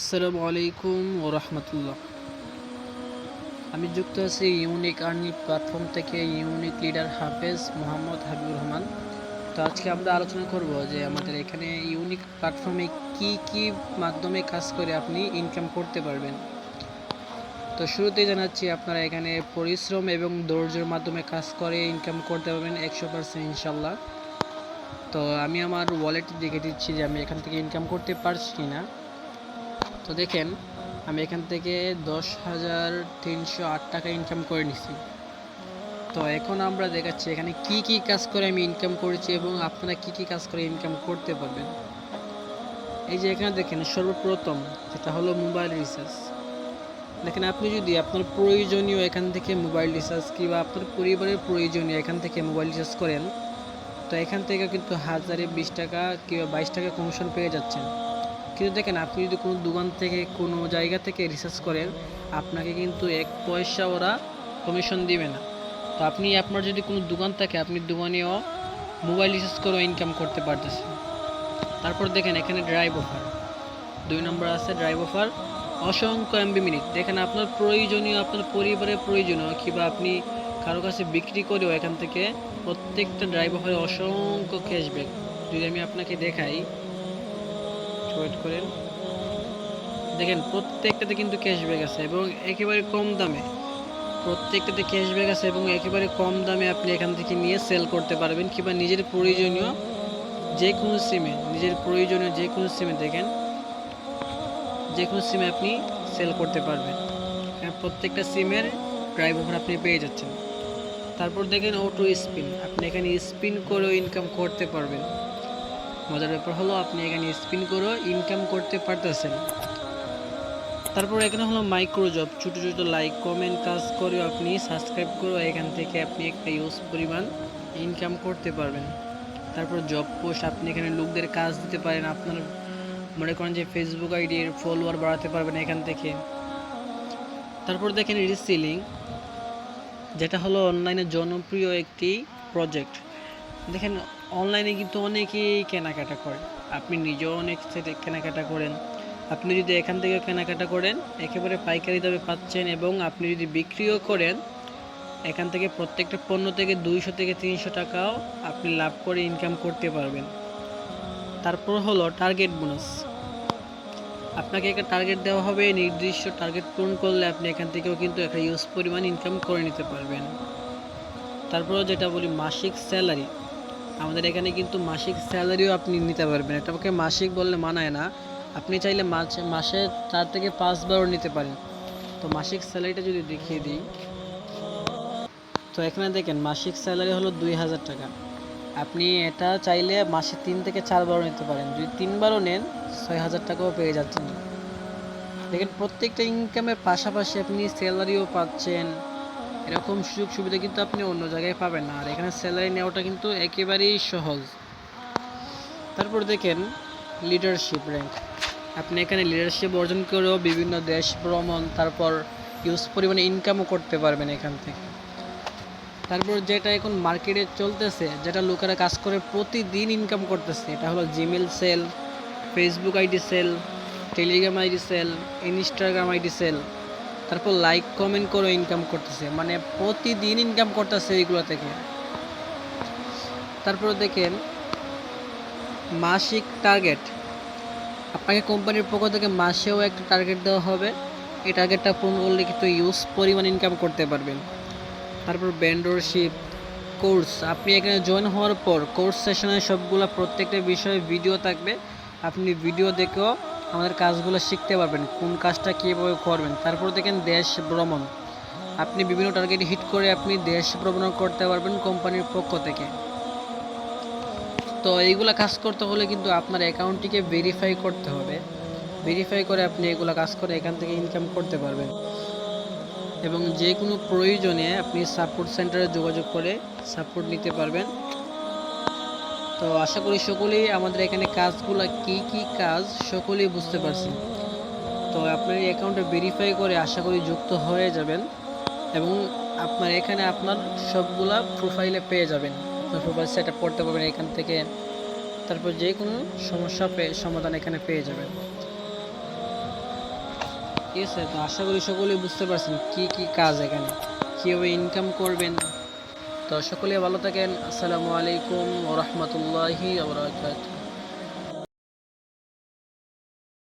আসসালামু আলাইকুম ও রহমতুল্লাহ। আমি যুক্ত আছি ইউনিক আর্নি প্ল্যাটফর্ম থেকে ইউনিক লিডার হাফেজ মোহাম্মদ হাবিবুর রহমান। তো আজকে আমরা আলোচনা করব যে আমাদের এখানে ইউনিক প্ল্যাটফর্মে কি কি মাধ্যমে কাজ করে আপনি ইনকাম করতে পারবেন। তো শুরুতেই জানাচ্ছি, আপনারা এখানে পরিশ্রম এবং ধৈর্যের মাধ্যমে কাজ করে ইনকাম করতে পারবেন একশো পার্সেন্ট ইনশাল্লাহ তো আমি আমার ওয়ালেট দেখে দিচ্ছি যে আমি এখান থেকে ইনকাম করতে পারছি না তো দেখেন, আমি এখান থেকে দশ হাজার তিনশো আট টাকা ইনকাম করে নিছি। তো এখন আমরা দেখাচ্ছি এখানে কি কি কাজ করে আমি ইনকাম করেছি এবং আপনারা কি কি কাজ করে ইনকাম করতে পারবেন। এই যে এখানে দেখেন, সর্বপ্রথম যেটা হলো মোবাইল রিচার্জ দেখেন, আপনি যদি আপনার প্রয়োজনীয় এখান থেকে মোবাইল রিচার্জ কিংবা আপনার পরিবারের প্রয়োজনীয় এখান থেকে মোবাইল রিচার্জ করেন, তো এখান থেকে কিন্তু হাজারে বিশ টাকা কিংবা বাইশ টাকা কমিশন পেয়ে যাচ্ছেন। কিন্তু দেখেন, আপনি যদি কোনো দোকান থেকে কোনো জায়গা থেকে রিসার্চ করেন, আপনাকে কিন্তু এক পয়সা ওরা কমিশন দিবে না। তো আপনি আপনার যদি কোনো দোকান থাকে, আপনি দোকানেও মোবাইল রিচার্জ করেও ইনকাম করতে পারতেছেন। তারপর দেখেন, এখানে ড্রাইভ অফার দুই নম্বর আছে ড্রাইভ অফার অসংখ্য এমবি মিনিট দেখেন, আপনার প্রয়োজনীয়, আপনার পরিবারের প্রয়োজনীয়, কিংবা আপনি কারও কাছে বিক্রি করেও এখান থেকে প্রত্যেকটা ড্রাইভ অফারে অসংখ্য ক্যাশব্যাক যদি আমি আপনাকে দেখাই ওয়েট করেন। দেখেন, প্রত্যেকটাতে কিন্তু ক্যাশব্যাক আছে এবং একেবারে কম দামে। প্রত্যেকটাতে ক্যাশব্যাক আছে এবং একেবারে কম দামে আপনি এখান থেকে নিয়ে সেল করতে পারবেন কিংবা নিজের প্রয়োজনীয় যে কোনো সিমে নিজের প্রয়োজনীয় যে কোনো সিমে দেখেন যে কোনো সিমে আপনি সেল করতে পারবেন। এখানে প্রত্যেকটা সিমের ড্রাইভ অফার আপনি পেয়ে যাচ্ছেন। তারপর দেখেন অটো স্পিন আপনি এখানে স্পিন করেও ইনকাম করতে পারবেন। মজার ব্যাপার হলো আপনি এখানে স্পিন করেও ইনকাম করতে পারতেছেন। তারপর এখানে হলো মাইক্রো জব ছোটো ছোটো লাইক কমেন্ট কাজ করেও আপনি সাবস্ক্রাইব করেও এখান থেকে আপনি একটা ইউজ পরিমাণ ইনকাম করতে পারবেন। তারপর জব পোস্ট আপনি এখানে লোকদের কাজ দিতে পারেন, আপনার মনে করেন যে ফেসবুক আইডির ফলোয়ার বাড়াতে পারবেন এখান থেকে। তারপর দেখেন রিসিলিং যেটা হলো অনলাইনে জনপ্রিয় একটি প্রজেক্ট দেখেন অনলাইনে কিন্তু অনেকেই কেনাকাটা করে। আপনি নিজেও অনেক কেনাকাটা করেন। আপনি যদি এখান থেকে কেনাকাটা করেন, একেবারে পাইকারি দামে পাচ্ছেন এবং আপনি যদি বিক্রিও করেন, এখান থেকে প্রত্যেকটা পণ্য থেকে দুইশো থেকে তিনশো টাকাও আপনি লাভ করে ইনকাম করতে পারবেন। তারপর হলো টার্গেট বোনাস আপনাকে একটা টার্গেট দেওয়া হবে, নির্দিষ্ট টার্গেট পূরণ করলে আপনি এখান থেকেও কিন্তু একটা ইউজ পরিমাণ ইনকাম করে নিতে পারবেন। তারপর যেটা বলি মাসিক স্যালারি আমাদের এখানে কিন্তু মাসিক স্যালারিও আপনি নিতে পারবেন। এটাকে মাসিক বললে মানায় না। আপনি চাইলে মাসে মাসে চার থেকে পাঁচবারও নিতে পারেন। তো মাসিক স্যালারিটা যদি দেখিয়ে দিই। তো এখানে দেখেন, মাসিক স্যালারি হলো দুই হাজার টাকা। আপনি এটা চাইলে মাসে তিন থেকে চারবারও নিতে পারেন। যদি তিনবারও নেন, ছয় হাজার টাকাও পেয়ে যাচ্ছেন। দেখেন, প্রত্যেকটা ইনকামের পাশাপাশি আপনি স্যালারিও পাচ্ছেন। এরকম সুযোগ সুবিধা কিন্তু আপনি অন্য জায়গায় পাবেন না। আর এখানে স্যালারি নেওয়াটা কিন্তু একেবারেই সহজ। তারপর দেখেন লিডারশিপ র্যাঙ্ক আপনি এখানে লিডারশিপ অর্জন করেও বিভিন্ন দেশ ভ্রমণ, তারপর ইউজ পরিমাণে ইনকামও করতে পারবেন এখান থেকে। তারপর যেটা এখন মার্কেটে চলতেছে, যেটা লোকেরা কাজ করে প্রতিদিন ইনকাম করতেছে, এটা হলো Gmail sell Facebook ID sell Telegram ID sell Instagram ID sell তারপর লাইক কমেন্ট করে ইনকাম করতেছে। মানে প্রতিদিন ইনকাম করতেছে এইগুলো থেকে। তারপর দেখেন, মাসিক টার্গেট আপনাকে কোম্পানির পক্ষ থেকে মাসেও একটা টার্গেট দেওয়া হবে। এই টার্গেটটা পূরণ করলে কিন্তু ইউজ পরিমাণ ইনকাম করতে পারবেন। তারপর ব্যান্ডরশিপ কোর্স আপনি এখানে জয়েন হওয়ার পর কোর্স সেশনে সবগুলো প্রত্যেকটা বিষয়ে ভিডিও থাকবে। আপনি ভিডিও দেখেও আমাদের কাজগুলো শিখতে পারবেন, কোন কাজটা কীভাবে করবেন। তারপর দেখেন দেশ ভ্রমণ। আপনি বিভিন্ন টার্গেট হিট করে আপনি দেশ ভ্রমণ করতে পারবেন কোম্পানির পক্ষ থেকে। তো এইগুলা কাজ করতে হলে কিন্তু আপনার অ্যাকাউন্টটিকে ভেরিফাই করতে হবে। ভেরিফাই করে আপনি এগুলো কাজ করে এখান থেকে ইনকাম করতে পারবেন। এবং যে কোনো প্রয়োজনে আপনি সাপোর্ট সেন্টারে যোগাযোগ করে সাপোর্ট নিতে পারবেন। তো আশা করি সকলেই আমাদের এখানে কাজগুলো কি কি কাজ সকলেই বুঝতে পারছেন তো আপনার এই অ্যাকাউন্টে ভেরিফাই করে আশা করি যুক্ত হয়ে যাবেন এবং আপনার এখানে আপনার সবগুলা প্রোফাইলে পেয়ে যাবেন। প্রোফাইল সেট আপ করতে পারবেন এখান থেকে। তারপর যে কোনো সমস্যা পেয়ে সমাধান এখানে পেয়ে যাবেন। ঠিক আছে, তো আশা করি সকলেই বুঝতে পারছেন কি কি কাজ এখানে। কীভাবে ইনকাম করবেন? তো সকলে ভালো থাকেন। আসসালামু আলাইকুম ওরহমতুল্লাহি আবরাকাতুহ